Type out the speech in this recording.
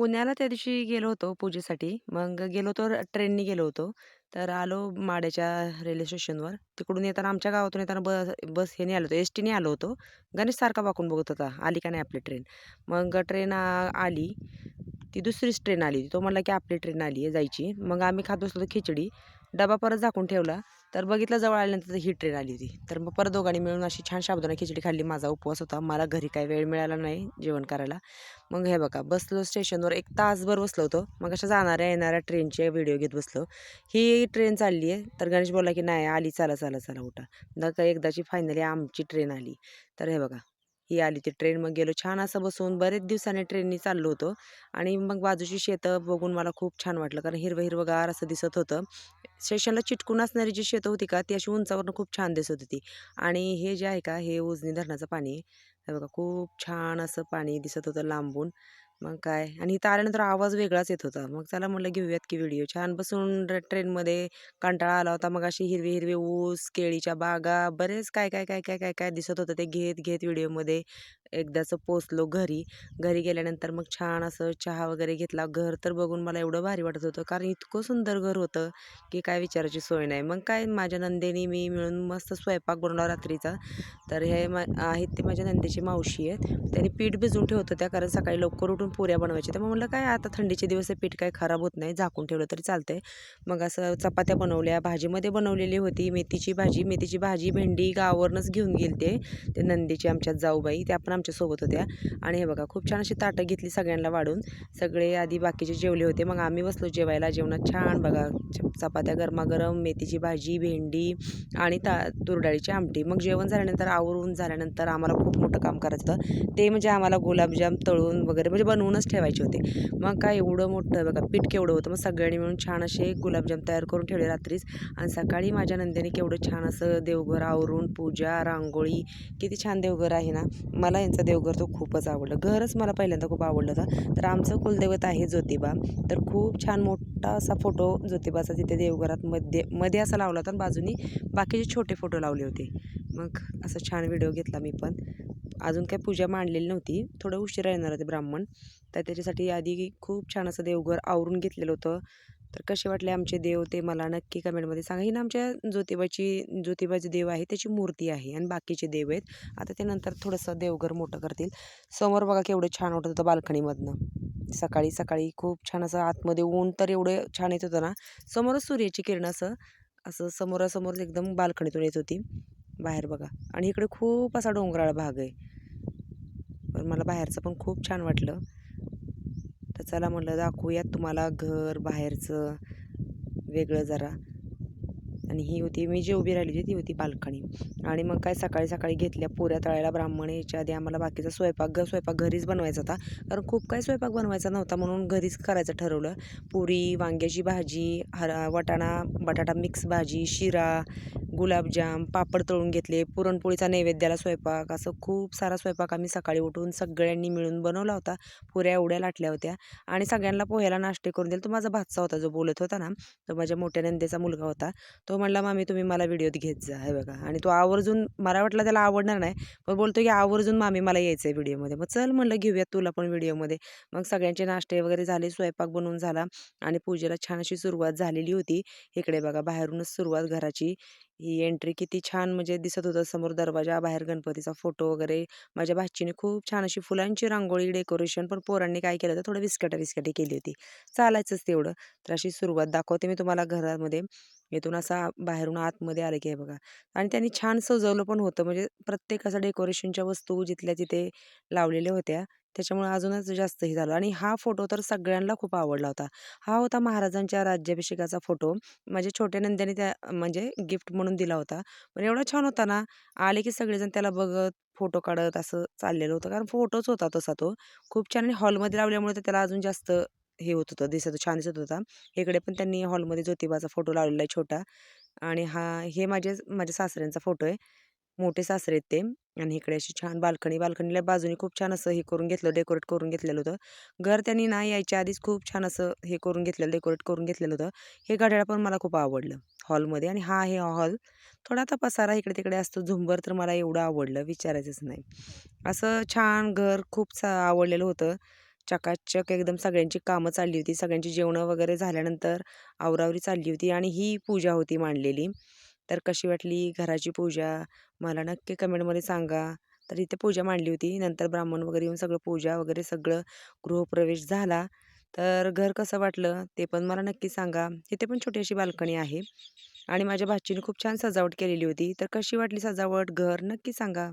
पुण्याला त्या दिवशी गेलो होतो पूजेसाठी. मग गेलो होतो ट्रेननी गेलो होतो. तर आलो माड्याच्या रेल्वे स्टेशनवर. तिकडून येताना आमच्या गावातून येताना बस बस ह्याने आलो होतो, एस-टीने आलो होतो. गणेश सारखा वाकून बघत होता, आली का नाही आपली ट्रेन. मग ट्रेन आली. ती दुसरीच ट्रेन आली. तो म्हणला की आपली ट्रेन आली आहे जायची. मग आम्ही खात बसलो होतो खिचडी. डबा परत झाकून ठेवला. तर बघितलं जवळ आल्यानंतर ही ट्रेन आली होती. तर मग परत दोघांनी मिळून अशी छान साबुदाणा खिचडी खाल्ली. माझा उपवास होता. मला घरी काही वेळ मिळाला नाही जेवण करायला. मग हे बघा बसलो स्टेशनवर एक तासभर बसलो होतो. मग अशा जाणाऱ्या येणाऱ्या ट्रेनचे व्हिडिओ घेत बसलो. ही ट्रेन चालली आहे. तर गणेश बोलला की नाही आली चला, चला, चला उठा. मग एकदाची फायनली आमची ट्रेन आली. तर हे बघा ही आली ती ट्रेन. मग गेलो छान असं बसून बरेच दिवसांनी ट्रेननी चाललो होतो. आणि मग बाजूची शेतं बघून मला खूप छान वाटलं. कारण हिरवं हिरवंगार असं दिसत होतं. स्टेशनला चिटकून असणारी जी शेतं होती का ती अशी उंचावरनं खूप छान दिसत होती. आणि हे जे आहे का हे उजनी धरणाचं पाणी आहे. बघा खूप छान असं पाणी दिसत होतं लांबून. मग काय आणि इथं आल्यानंतर आवाज वेगळाच येत होता. मग चला म्हटलं घेऊयात की व्हिडिओ. छान बसून ट्रेनमध्ये कंटाळा आला होता. मग अशी हिरवी हिरवी ऊस, केळीच्या बागा बरेच काय काय काय काय काय काय दिसत होतं ते घेत घेत व्हिडिओमध्ये एकदाचं पोचलो घरी. घरी गेल्यानंतर मग छान असं चहा वगैरे घेतला. घर तर बघून मला एवढं भारी वाटत होतं. कारण इतकं सुंदर घर होतं की काय विचारायची सोय नाही. मग काय माझ्या नंदेनी मी मिळून मस्त स्वयंपाक बनवला रात्रीचा. तर हे मा आहेत ते माझ्या नंदेची मावशी आहेत. त्यांनी पीठ भिजवून ठेवत होत्या कारण सकाळी लवकर उठून पुऱ्या बनवायच्या. तर मग म्हटलं काय आता थंडीचे दिवस पीठ काय खराब होत नाही. झाकून ठेवलं तरी चालतंय. मग असं चपात्या बनवल्या. भाजीमध्ये बनवलेली होती मेथीची भाजी. मेथीची भाजी, भेंडी गावावरूनच घेऊन गेलते. ते नंदेची आमच्या जाऊबाई ते आपण आमच्यासोबत होत्या. आणि हे बघा खूप छान अशी ताटं घेतली सगळ्यांना वाढून. सगळे आधी बाकीचे जेवले होते. मग आम्ही बसलो जेवायला. जेवणात छान बघा चपात्या गरमागरम, मेथीची भाजी, भेंडी आणि ता तुरडाळीची आमटी. मग जेवण झाल्यानंतर आवरून झाल्यानंतर आम्हाला खूप मोठं काम करायचं होतं. ते म्हणजे आम्हाला गुलाबजाम तळून वगैरे म्हणजे बनवूनच ठेवायचे होते. मग काय एवढं मोठं बघा पीठ केवढं होतं. मग सगळ्यांनी मिळून छान असे गुलाबजाम तयार करून ठेवले रात्रीच. आणि सकाळी माझ्या नंद्याने केवढं छान असं देवघर आवरून पूजा, रांगोळी किती छान देवघर आहे ना. मला यांचं देवघर तो खूपच आवडलं. घरच मला पहिल्यांदा खूप आवडलं होतं. तर आमचं कुलदैवत आहे ज्योतिबा. तर खूप छान मोठा असा फोटो ज्योतिबाचा तिथे देवघरात मध्ये मध्ये असा लावला होता आणि बाजूनी बाकीचे छोटे फोटो लावले होते. मग असा छान व्हिडिओ घेतला मी पण. अजून काही पूजा मांडलेली नव्हती. थोडं उशिरा येणार होते ब्राह्मण. तर त्याच्यासाठी आधी खूप छान असं देवघर आवरून घेतलेलं होतं. तर कसे वाटले आमचे देव ते मला नक्की कमेंटमध्ये सांगा. ही ना आमच्या ज्योतिबाची ज्योतिबाचे देव आहे त्याची मूर्ती आहे आणि बाकीचे देव आहेत. आता ते नंतर थोडंसं देवघर मोठं करतील. समोर बघा केवढं छान वाटत होतं बाल्कनीमधनं. सकाळी सकाळी खूप छान असं आतमध्ये ऊन तर एवढं छान येत होतं ना. समोरच सूर्याची किरण असं असं समोरासमोर एकदम बाल्कनीतून येत होती. बाहेर बघा आणि इकडे खूप असा डोंगराळ भाग आहे. पण मला बाहेरचं पण खूप छान वाटलं. तर चला म्हटलं दाखवूयात तुम्हाला घर बाहेरचं वेगळं जरा. आणि ही होती मी जी उभी राहिली होती ती होती बाल्कनी. आणि मग काय सकाळी सकाळी घेतल्या पुऱ्या तळायला ब्राह्मण यायच्या आधी आम्हाला बाकीचा स्वयंपाक घर स्वयंपाक घरीच बनवायचा होता. कारण खूप काही स्वयंपाक बनवायचा नव्हता म्हणून घरीच करायचं ठरवलं. पुरी, वांग्याची भाजी, हरा वटाणा बटाटा मिक्स भाजी, शिरा, गुलाबजाम, पापड तळून घेतले, पुरणपोळीचा नैवेद्याला स्वयंपाक असं खूप सारा स्वयंपाक आम्ही सकाळी उठून सगळ्यांनी मिळून बनवला होता. पुऱ्या एवढ्या लाटल्या होत्या आणि सगळ्यांना पोह्याला नाश्ते करून दिले. तो माझा भातचा होता जो बोलत होता ना, तो माझ्या मोठ्या नंदेचा मुलगा होता. तो म्हणला मामी तुम्ही मला व्हिडिओत घेत जा. हे बघा आणि तो आवर्जून मला वाटलं त्याला आवडणार नाही. पण बोलतो की आवर्जून मामी मला यायचं आहे व्हिडिओमध्ये. मग चल म्हणलं घेऊयात तुला पण व्हिडिओमध्ये. मग सगळ्यांचे नाश्ते वगैरे झाले, स्वयंपाक बनवून झाला आणि पूजेला छान अशी सुरुवात झालेली होती. इकडे बघा बाहेरूनच सुरुवात घराची. ही एंट्री किती छान म्हणजे दिसत होतं समोर दरवाजा, बाहेर गणपतीचा फोटो वगैरे. माझ्या भाचीने खूप छान अशी फुलांची रांगोळी डेकोरेशन पण पोरांनी काय केलं होतं थोडं विस्कटा-विस्कटी केली होती. चालायचंच तेवढं. तर अशी सुरुवात दाखवते मी तुम्हाला घरामध्ये. इथून असा बाहेरून आतमध्ये आलं की हे बघा आणि त्यांनी छान सजवलं पण होतं. म्हणजे प्रत्येक असं डेकोरेशनच्या वस्तू जिथल्या तिथे लावलेल्या होत्या. त्याच्यामुळे अजूनच जास्त हे झालं आणि हा फोटो तर सगळ्यांना खूप आवडला होता. हा होता महाराजांच्या राज्याभिषेकाचा फोटो. माझ्या छोट्या नंद्याने त्या म्हणजे गिफ्ट म्हणून दिला होता. पण एवढा छान होता ना, आले की सगळेजण त्याला बघत, फोटो काढत असं चाललेलं होतं. कारण फोटोच होता तसा तो. खूप छान आणि हॉलमध्ये लावल्यामुळे तर त्याला अजून जास्त हे होत होतं, दिसत छान दिसत होता. इकडे पण त्यांनी हॉलमध्ये ज्योतिबाचा फोटो लावलेला आहे छोटा आणि हा हे माझे माझ्या सासऱ्यांचा फोटो आहे. मोठे सासरे आहेत ते आणि इकडे अशी छान बाल्कनी. बाल्कनीला बाजूने खूप छान असं हे करून घेतलं, डेकोरेट करून घेतलेलं होतं. घर त्यांनी ना यायच्या आधीच खूप छान असं हे करून घेतलेलं, डेकोरेट करून घेतलेलं होतं. हे घड्याळ पण मला खूप आवडलं हॉलमध्ये आणि हा आहे हॉल. थोडा आता पसारा इकडे-तिकडे असतो. झुंबर तर मला एवढं आवडलं विचारायचंच नाही. असं छान घर खूप सा आवडलेलं होतं. चकाचक एकदम सगळ्यांची कामं चालली होती सगळ्यांची जेवणं वगैरे झाल्यानंतर आवरावरी चालली होती आणि ही पूजा होती मांडलेली तर कशी वाटली घराची पूजा? मला नक्की कमेंटमध्ये सांगा. तर इथे पूजा मांडली होती. नंतर ब्राह्मण वगैरे येऊन सगळं पूजा वगैरे सगळं गृहप्रवेश झाला. तर घर कसं वाटलं ते पण मला नक्की सांगा. इथे पण छोटी अशी बाल्कनी आहे. आणि माझ्या भाचीने खूप छान सजावट केलेली होती. तर कशी वाटली सजावट? घर? नक्की सांगा.